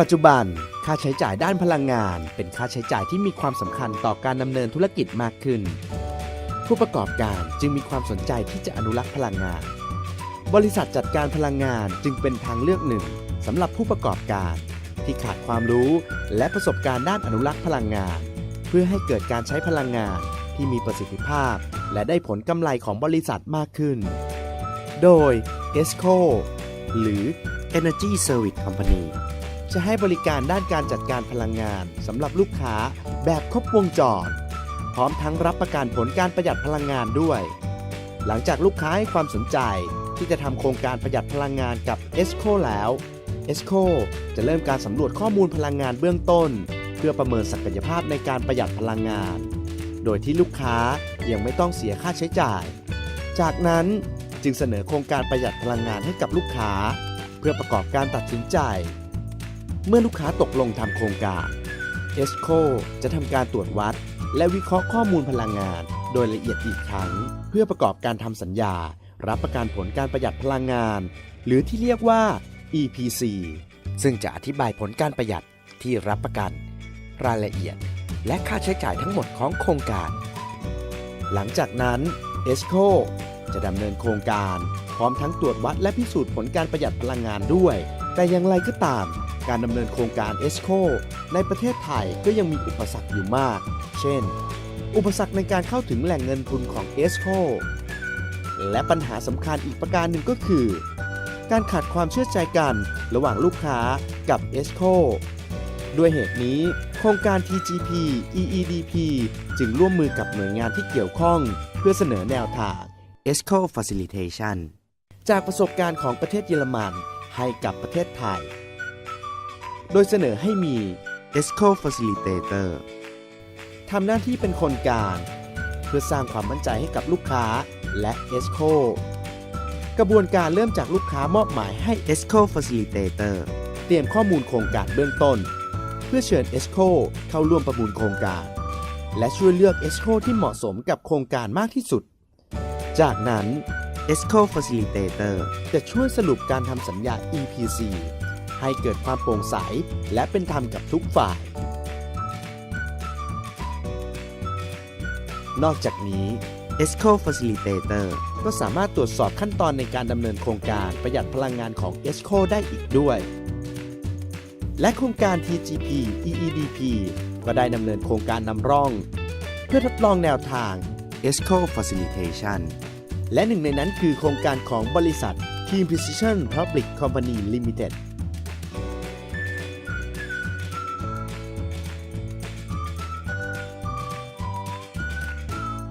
ปัจจุบันค่าใช้จ่ายด้านพลังงาน เป็นค่าใช้จ่ายที่มีความสำคัญต่อการดำเนินธุรกิจมากขึ้น ผู้ประกอบการจึงมีความสนใจที่จะอนุรักษ์พลังงาน บริษัทจัดการพลังงานจึงเป็นทางเลือกหนึ่งสำหรับผู้ประกอบการ ที่ขาดความรู้และประสบการณ์ด้านอนุรักษ์พลังงาน เพื่อให้เกิดการใช้พลังงานที่มีประสิทธิภาพ และได้ผลกำไรของบริษัทมากขึ้น โดย ESCO หรือ Energy Service Company จะให้บริการด้านการจัดการพลังงานสำหรับลูกค้าแบบครบวงจร พร้อมทั้งรับประกันผลการประหยัดพลังงานด้วย หลังจากลูกค้าให้ความสนใจที่จะทำโครงการประหยัดพลังงานกับ ESCO แล้ว ESCO จะเริ่มการสำรวจข้อมูลพลังงานเบื้องต้น เพื่อประเมินศักยภาพในการประหยัดพลังงาน โดยที่ลูกค้ายังไม่ต้องเสียค่าใช้จ่าย จากนั้นจึงเสนอโครงการประหยัดพลังงานให้กับลูกค้า เพื่อประกอบการตัดสินใจ เมื่อลูกค้าตกลงทำโครงการ ESCO จะทำการตรวจวัด และวิเคราะห์ข้อมูลพลังงาน โดยละเอียดอีกครั้ง เพื่อประกอบการทำสัญญา รับประกันผลการประหยัดพลังงาน หรือที่เรียกว่า EPC ซึ่งจะอธิบายผลการประหยัดที่รับประกัน รายละเอียด และค่าใช้จ่ายทั้งหมดของโครงการ หลังจากนั้น ESCO จะดำเนินโครงการ พร้อมทั้งตรวจวัดและพิสูจน์ผลการประหยัดพลังงานด้วย แต่อย่างไรก็ตาม การดำเนินโครงการ ESCO ในประเทศไทยก็ยังมีอุปสรรคอยู่มาก เช่น อุปสรรคในการเข้าถึงแหล่งเงินทุนของ ESCO และปัญหาสำคัญอีกประการหนึ่งก็คือ การขาดความเชื่อใจกันระหว่างลูกค้ากับ ESCO ด้วยเหตุนี้ โครงการ TGP EEDP จึงร่วมมือกับหน่วยงานที่เกี่ยวข้อง เพื่อเสนอแนวทาง ESCO Facilitation จากประสบการณ์ของประเทศเยอรมันให้กับประเทศไทย โดยเสนอให้มี ESCO Facilitator ทำหน้าที่เป็นคนกลาง เพื่อสร้างความมั่นใจให้กับลูกค้าและ ESCO กระบวนการเริ่มจากลูกค้ามอบหมายให้ ESCO Facilitator เตรียมข้อมูลโครงการเบื้องต้น เพื่อเชิญ ESCO เข้าร่วมประมูลโครงการ และช่วยเลือก ESCO ที่เหมาะสมกับโครงการมากที่สุด จากนั้น ESCO Facilitator จะช่วยสรุปการทำสัญญา EPC ให้เกิดความโปร่งใส และเป็นธรรมกับทุกฝ่าย นอกจากนี้ ESCO Facilitator ก็สามารถตรวจสอบขั้นตอนในการดำเนินโครงการประหยัดพลังงานของ ESCO ได้อีกด้วย และโครงการ TGP EEDP ก็ได้ดำเนินโครงการนำร่อง เพื่อทดลองแนวทาง ESCO Facilitation และหนึ่งในนั้นคือโครงการของบริษัท Team Precision Public Company Limited